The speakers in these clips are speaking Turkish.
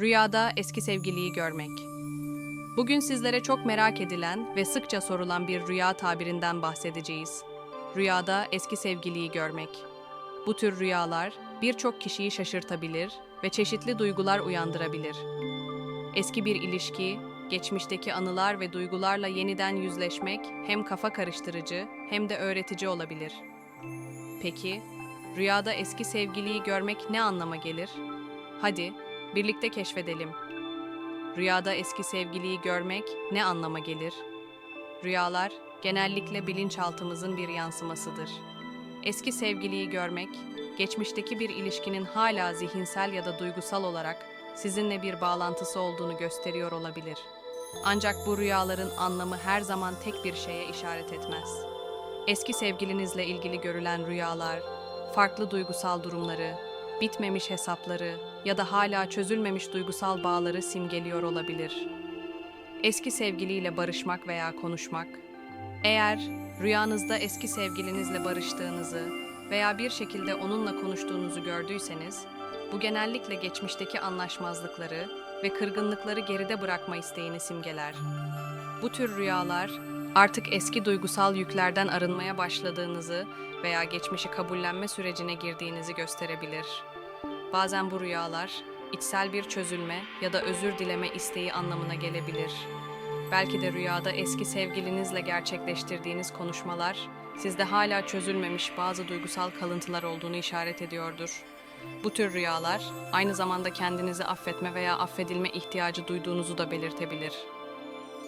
Rüyada eski sevgiliyi görmek. Bugün sizlere çok merak edilen ve sıkça sorulan bir rüya tabirinden bahsedeceğiz. Rüyada eski sevgiliyi görmek. Bu tür rüyalar birçok kişiyi şaşırtabilir ve çeşitli duygular uyandırabilir. Eski bir ilişki, geçmişteki anılar ve duygularla yeniden yüzleşmek hem kafa karıştırıcı hem de öğretici olabilir. Peki, rüyada eski sevgiliyi görmek ne anlama gelir? Hadi birlikte keşfedelim. Rüyada eski sevgiliyi görmek ne anlama gelir? Rüyalar genellikle bilinçaltımızın bir yansımasıdır. Eski sevgiliyi görmek, geçmişteki bir ilişkinin hala zihinsel ya da duygusal olarak sizinle bir bağlantısı olduğunu gösteriyor olabilir. Ancak bu rüyaların anlamı her zaman tek bir şeye işaret etmez. Eski sevgilinizle ilgili görülen rüyalar, farklı duygusal durumları, bitmemiş hesapları ya da hala çözülmemiş duygusal bağları simgeliyor olabilir. Eski sevgiliyle barışmak veya konuşmak. Eğer rüyanızda eski sevgilinizle barıştığınızı veya bir şekilde onunla konuştuğunuzu gördüyseniz, bu genellikle geçmişteki anlaşmazlıkları ve kırgınlıkları geride bırakma isteğini simgeler. Bu tür rüyalar artık eski duygusal yüklerden arınmaya başladığınızı veya geçmişi kabullenme sürecine girdiğinizi gösterebilir. Bazen bu rüyalar içsel bir çözülme ya da özür dileme isteği anlamına gelebilir. Belki de rüyada eski sevgilinizle gerçekleştirdiğiniz konuşmalar sizde hala çözülmemiş bazı duygusal kalıntılar olduğunu işaret ediyordur. Bu tür rüyalar aynı zamanda kendinizi affetme veya affedilme ihtiyacı duyduğunuzu da belirtebilir.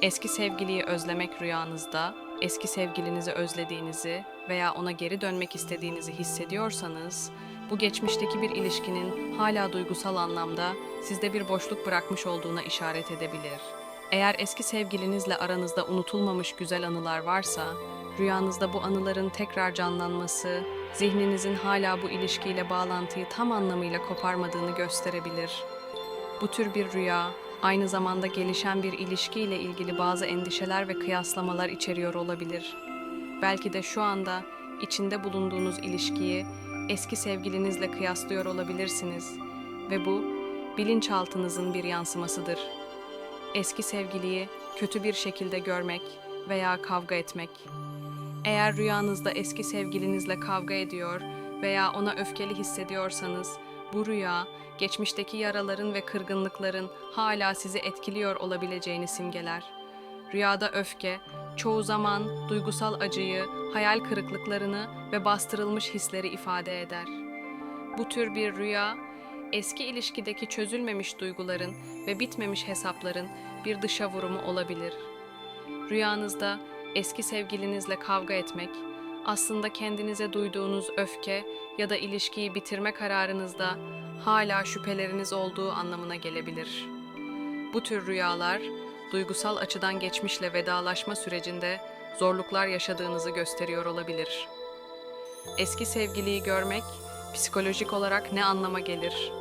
Eski sevgiliyi özlemek rüyanızda, eski sevgilinizi özlediğinizi veya ona geri dönmek istediğinizi hissediyorsanız, bu geçmişteki bir ilişkinin hala duygusal anlamda sizde bir boşluk bırakmış olduğuna işaret edebilir. Eğer eski sevgilinizle aranızda unutulmamış güzel anılar varsa, rüyanızda bu anıların tekrar canlanması, zihninizin hala bu ilişkiyle bağlantıyı tam anlamıyla koparmadığını gösterebilir. Bu tür bir rüya, aynı zamanda gelişen bir ilişkiyle ilgili bazı endişeler ve kıyaslamalar içeriyor olabilir. Belki de şu anda içinde bulunduğunuz ilişkiyi eski sevgilinizle kıyaslıyor olabilirsiniz ve bu bilinçaltınızın bir yansımasıdır. Eski sevgiliyi kötü bir şekilde görmek veya kavga etmek. Eğer rüyanızda eski sevgilinizle kavga ediyor veya ona öfkeli hissediyorsanız, bu rüya geçmişteki yaraların ve kırgınlıkların hala sizi etkiliyor olabileceğini simgeler. Rüyada öfke, çoğu zaman duygusal acıyı, hayal kırıklıklarını ve bastırılmış hisleri ifade eder. Bu tür bir rüya, eski ilişkideki çözülmemiş duyguların ve bitmemiş hesapların bir dışa vurumu olabilir. Rüyanızda eski sevgilinizle kavga etmek, aslında kendinize duyduğunuz öfke ya da ilişkiyi bitirme kararınızda hala şüpheleriniz olduğu anlamına gelebilir. Bu tür rüyalar, duygusal açıdan geçmişle vedalaşma sürecinde zorluklar yaşadığınızı gösteriyor olabilir. Eski sevgiliyi görmek psikolojik olarak ne anlama gelir?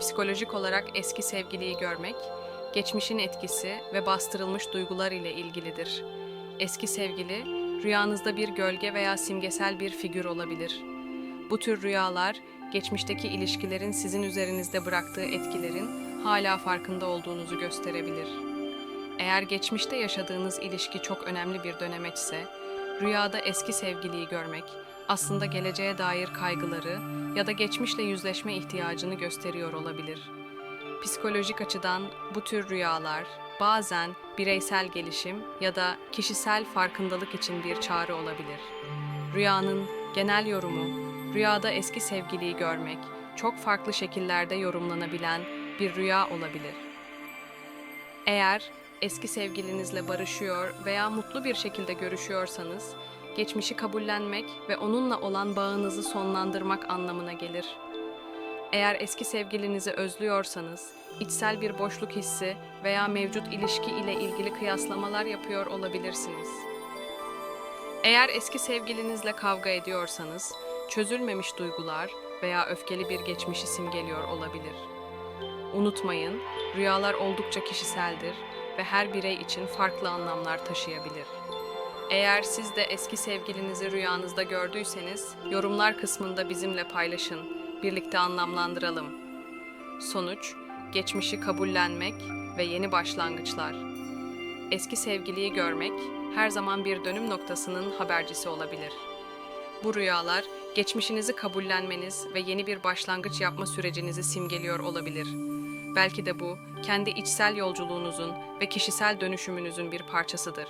Psikolojik olarak eski sevgiliyi görmek, geçmişin etkisi ve bastırılmış duygular ile ilgilidir. Eski sevgili, rüyanızda bir gölge veya simgesel bir figür olabilir. Bu tür rüyalar, geçmişteki ilişkilerin sizin üzerinizde bıraktığı etkilerin hala farkında olduğunuzu gösterebilir. Eğer geçmişte yaşadığınız ilişki çok önemli bir dönemeçse, rüyada eski sevgiliyi görmek aslında geleceğe dair kaygıları ya da geçmişle yüzleşme ihtiyacını gösteriyor olabilir. Psikolojik açıdan bu tür rüyalar bazen bireysel gelişim ya da kişisel farkındalık için bir çağrı olabilir. Rüyanın genel yorumu, rüyada eski sevgiliyi görmek çok farklı şekillerde yorumlanabilen bir rüya olabilir. Eğer eski sevgilinizle barışıyor veya mutlu bir şekilde görüşüyorsanız, geçmişi kabullenmek ve onunla olan bağınızı sonlandırmak anlamına gelir. Eğer eski sevgilinizi özlüyorsanız, içsel bir boşluk hissi veya mevcut ilişki ile ilgili kıyaslamalar yapıyor olabilirsiniz. Eğer eski sevgilinizle kavga ediyorsanız, çözülmemiş duygular veya öfkeli bir geçmişi simgeliyor olabilir. Unutmayın, rüyalar oldukça kişiseldir ve her birey için farklı anlamlar taşıyabilir. Eğer siz de eski sevgilinizi rüyanızda gördüyseniz, yorumlar kısmında bizimle paylaşın. Birlikte anlamlandıralım. Sonuç, geçmişi kabullenmek ve yeni başlangıçlar. Eski sevgiliyi görmek her zaman bir dönüm noktasının habercisi olabilir. Bu rüyalar geçmişinizi kabullenmeniz ve yeni bir başlangıç yapma sürecinizi simgeliyor olabilir. Belki de bu kendi içsel yolculuğunuzun ve kişisel dönüşümünüzün bir parçasıdır.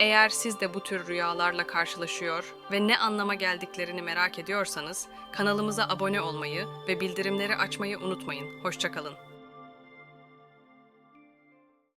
Eğer siz de bu tür rüyalarla karşılaşıyor ve ne anlama geldiklerini merak ediyorsanız kanalımıza abone olmayı ve bildirimleri açmayı unutmayın. Hoşçakalın.